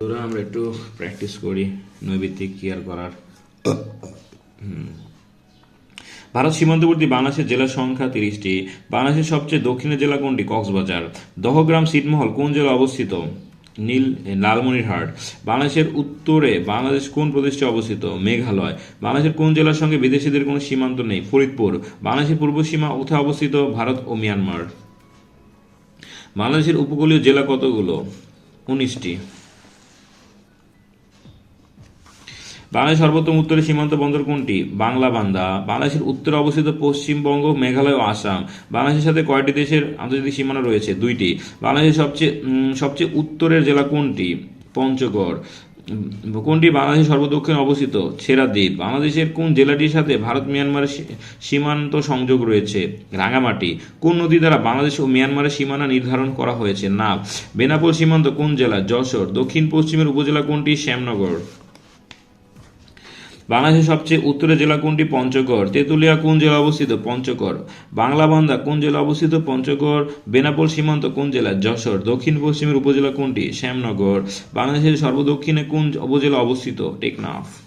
তোরা আমরা একটু প্র্যাকটিস করি নৈবিত্তিক কেয়ার করার। ভারত সীমান্তবর্তী বাংলাদেশের জেলার সংখ্যা তিরিশটি। বাংলাদেশের সবচেয়ে দক্ষিণের জেলা কোনটি? কক্সবাজার। দহগ্রাম সিটমহল কোন জেলা অবস্থিত? নীল লালমনিরহাট। বাংলাদেশের উত্তরে বাংলাদেশ কোন প্রদেশে অবস্থিত? মেঘালয়। বাংলাদেশের কোন জেলার সঙ্গে বিদেশিদের কোনো সীমান্ত নেই? ফরিদপুর। বাংলাদেশের পূর্ব সীমা কোথায় অবস্থিত? ভারত ও মিয়ানমার। বাংলাদেশের উপকূলীয় জেলা কতগুলো? উনিশটি। বাংলাদেশ সর্বোত্তম উত্তরে সীমান্ত বন্দর কোনটি? বাংলা বান্দা। বাংলাদেশের উত্তরে অবস্থিত পশ্চিমবঙ্গ, মেঘালয় ও আসাম। বাংলাদেশের সাথে কয়টি দেশের আন্তর্জাতিক সীমানা রয়েছে? দুইটি। বাংলাদেশের সবচেয়ে সবচেয়ে উত্তরের জেলা কোনটি? পঞ্চগড়। কোনটি বাংলাদেশের সর্বদক্ষিণে অবস্থিত? ছেড়াদ্বীপ। বাংলাদেশের কোন জেলাটির সাথে ভারত মিয়ানমারের সীমান্ত সংযোগ রয়েছে? রাঙামাটি। কোন নদী দ্বারা বাংলাদেশ ও মিয়ানমারের সীমানা নির্ধারণ করা হয়েছে? নাভ বেনাপোল সীমান্ত কোন জেলা? যশোর। দক্ষিণ পশ্চিমের উপজেলা কোনটি? শ্যামনগর। বাংলাদেশের সবচেয়ে উত্তরে জেলা কোনটি? পঞ্চগড়। তেঁতুলিয়া কোন জেলা অবস্থিত? পঞ্চগড়। বাংলাবান্ধা কোন জেলা অবস্থিত? পঞ্চগড়। বেনাপোল সীমান্ত কোন জেলা যশোর। দক্ষিণ পশ্চিমের উপজেলা কোনটি? শ্যামনগর। বাংলাদেশের সর্বদক্ষিণে কোন উপজেলা অবস্থিত? টেকনাফ।